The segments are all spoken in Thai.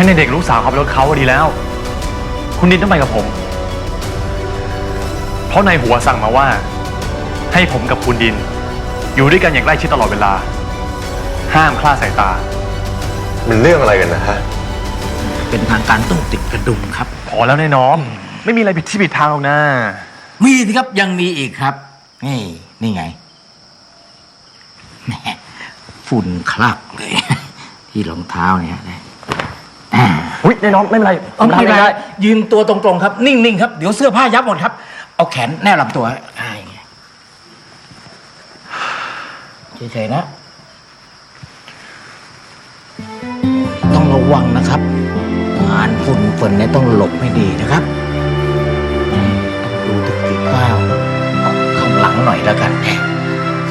ให้ในเด็กลูกสาวขับรถเขาก็ดีแล้ว คุณดินต้องไปกับผม เพราะในหัวสั่งมาว่า ให้ผมกับคุณดิน อยู่ด้วยกันอย่างใกล้ชิดตลอดเวลา ห้ามคลาดสายตา มันเรื่องอะไรกันนะฮะ เป็นทางการต้องติดกระดุมครับ พอแล้วนายน้อม ไม่มีอะไรผิดที่ผิดทางหรอกนะมีสิครับยังมีอีกครับ นี่นี่ไงแหมฝุ่นคลักเลย ที่รองเท้าเนี่ยนะ อ่าอุ้ยนายน้อมไม่เป็นไรเอาไม่เป็นไรยืนตัวตรงๆครับ นิ่งๆครับเดี๋ยวเสื้อผ้ายับหมดครับ เอาแขนแนบลำตัวอ่าอย่างเงี้ยเฉยๆนะ ต้องระวังนะครับงานฝุ่นฝนเนี่ยต้องหลบให้ดีนะครับต้องดูตะกี้ข้าวเอาข้างหลังหน่อยแล้วกัน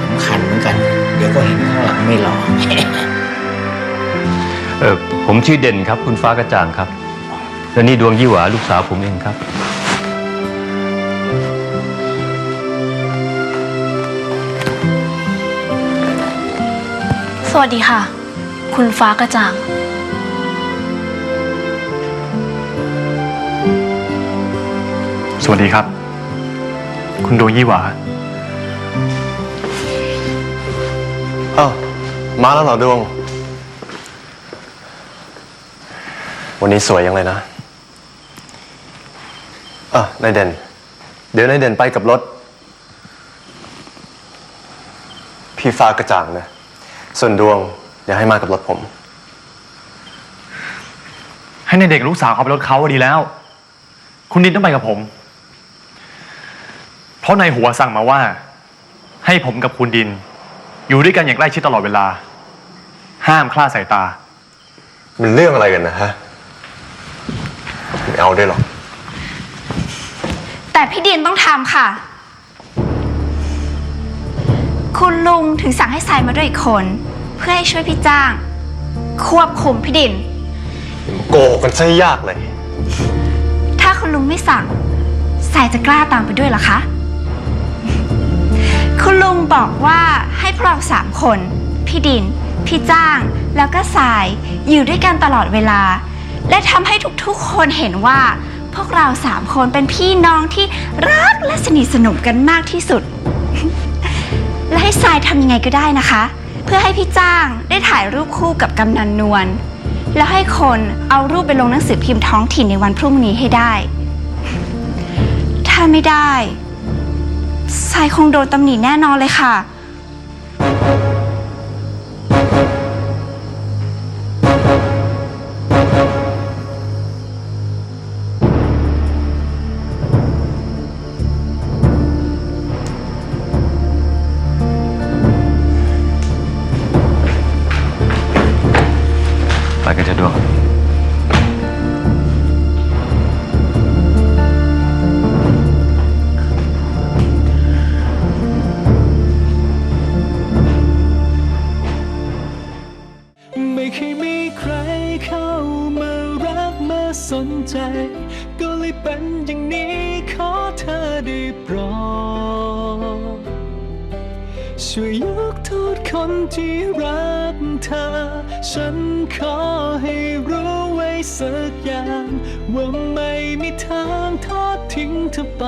สำคัญเหมือนกัน เดี๋ยวก็เห็นข้างหลังไม่หล่อ เออผมชื่อเด่นครับ คุณฟ้ากระจ่างครับและนี่ดวงยี่หวาลูกสาวผมเองครับ สวัสดีค่ะ คุณฟ้ากระจ่าง สวัสดีครับ คุณดวงยี่หวาอ้าวมาแล้วเหรอดวง วันนี้สวยยังเลยนะอะนายเด่น เดี๋ยวนายเด่นไปกับรถ พี่ฟ้ากระจ่างนะ ส่วนดวงอย่าให้มากับรถผม ให้ในเด็กลูกสาวขับรถเขาก็ดีแล้ว คุณดินต้องไปกับผม เพราะในหัวสั่งมาว่า ให้ผมกับคุณดิน อยู่ด้วยกันอย่างใกล้ชิดตลอดเวลา ห้ามคลาดสายตา มันเรื่องอะไรกันนะฮะ ไม่เอาด้วยหรอก แต่พี่ดินต้องทำค่ะ คุณลุงถึงสั่งให้ทรายมาด้วยอีกคน เพื่อให้ช่วยพี่จ้าง ควบคุมพี่ดิน โกหกกันซะยากเลย ถ้าคุณลุงไม่สั่งทรายจะกล้าตามไปด้วยเหรอคะ คุณลุงบอกว่าให้พวกเราสามคน พี่ดิน พี่จ้าง แล้วก็ทรายอยู่ด้วยกันตลอดเวลา และทำให้ทุกๆ คนเห็นว่า พวกเราสามคนเป็นพี่น้องที่รักและสนิทสนมกันมากที่สุด และให้ทรายทำยังไงก็ได้นะคะ เพื่อให้พี่จ้างได้ถ่ายรูปคู่กับกำนันนวลแล้วให้คนเอารูปไปลงหนังสือพิมพ์ท้องถิ่นในวันพรุ่งนี้ให้ได้ ถ้าไม่ได้ทรายคงโดนตำหนิแน่นอนเลยค่ะ สนใจ ก็เลยเป็นอย่างนี้ขอเธอได้โปรดช่วยยกโทษคนที่รักเธอ ฉันขอให้รู้ไว้สักอย่าง ว่าไม่มีทางทอดทิ้งเธอไป